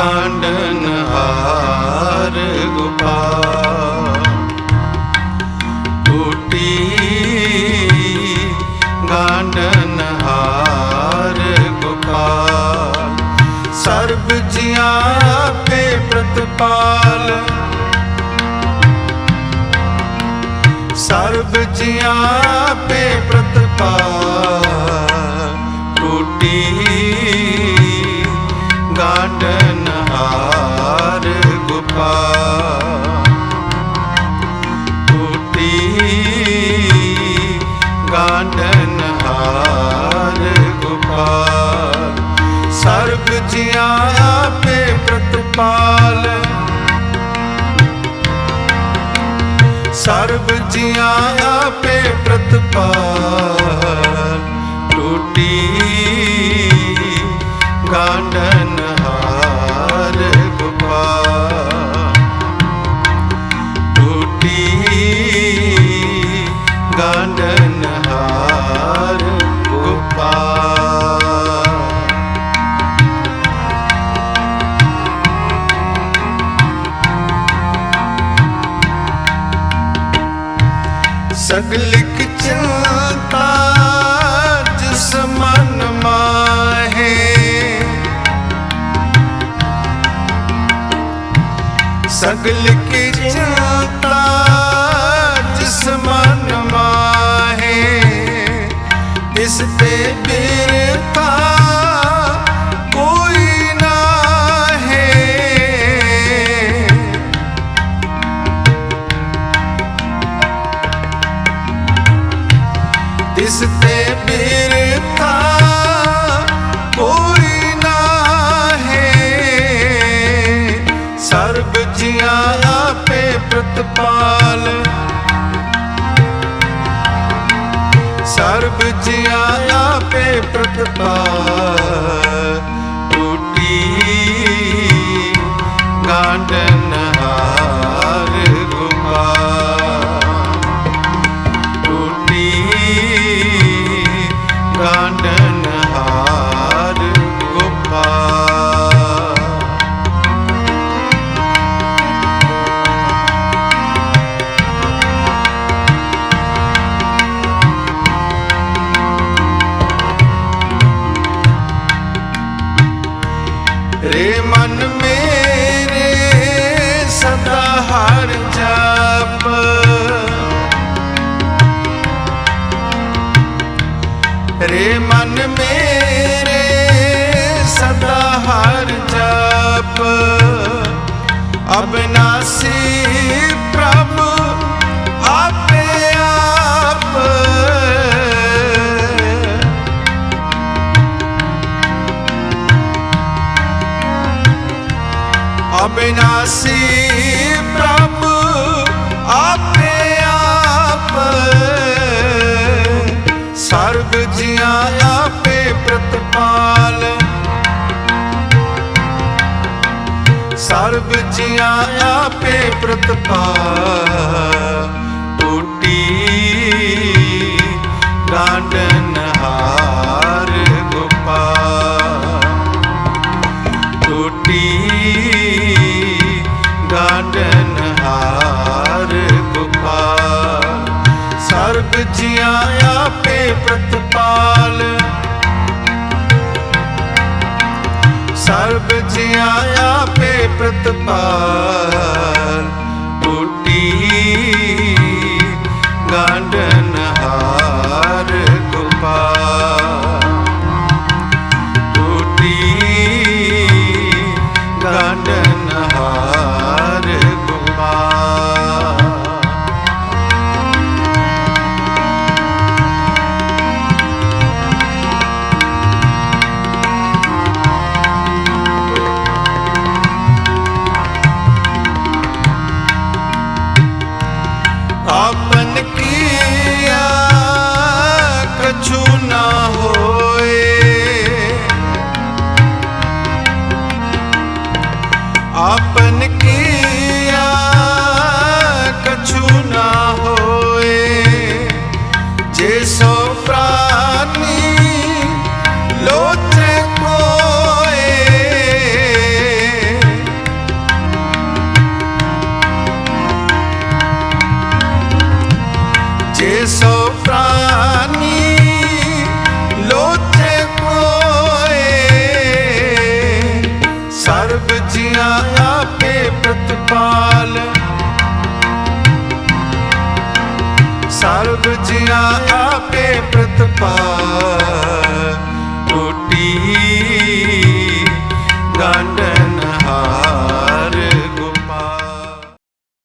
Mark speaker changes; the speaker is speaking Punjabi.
Speaker 1: ਕਾਂਡਨ ਹਾਰ ਗੋਪਾਲ ਟੂਟੀ ਗਾਂਡਨ ਹਾਰ ਗੋਪਾਲ ਸਰਬ ਜੀਆਂ ਆਪੇ ਪ੍ਰਤਪਾਲ। ਸਰਬ ਜੀਆਂ ਆਪੇ ਪ੍ਰਤਪਾਲ। ਸਰਬ ਆਪੇ ਪ੍ਰਤਪਾਲ ਸਰਬ ਜੀਆਂ ਆਪੇ ਪ੍ਰਤਪਾਲ। ਟੂਟੀ ਗਾਂਡਨ ਹਾਰ ਗੋਪਾਲ ਟੂਟੀ ਗਾਂਡਨ ਸਗਲਿਕ ਚਿੰਤਾ ਜਿਸ ਮਨ ਮਾਹੇ। ਸਗਲਿਕ ਚਿੰਤਾ ਜਿਸ ਮਨ ਮਾਹੇ। ਇਸ ਤੇ ਬਿਰਥਾ ਤਿਸ ਤੇ ਬਿਰਥਾ ਕੋਈ ਹੈ। ਸਰਬ ਜੀਆਂ ਆਪੇ ਪ੍ਰਤਪਾਲ। ਸਰਬ ਜੀਆਂ ਆਪੇ ਰੇ ਮਨ ਮੇਰੇ ਸਦਾ ਹਰ ਜਪ। ਰੇ ਮਨ ਮੇਰੇ ਸਦਾ ਹਰ ਜਪ। ਅਬਨਾਸੀ ਅਬਿਨਾਸੀ ਪ੍ਰਭ ਆਪੇ ਆਪ। ਸਰਬ ਜੀਆਂ ਆਪੇ ਪ੍ਰਤਪਾਲ। ਸਰਬ ਜੀਆਂ ਆਪੇ ਪ੍ਰਤਪਾਲ। ਟੂਟੀ ਗਾਂਡਨ ਗਾਂਡਨ ਹਾਰ ਗੋਪਾਲ। ਸਰਬ ਜੀਆਂ ਆਪੇ ਪ੍ਰਤਪਾਲ। ਸਰਬ ਜੀਆਂ ਆਪੇ ਪ੍ਰਤਪਾਲ। ਜੀਆਂ ਆਪੇ ਪ੍ਰਤਪਾਲ। ਸਰਬ ਜੀਆਂ ਆਪੇ ਪ੍ਰਤਪਾਲ।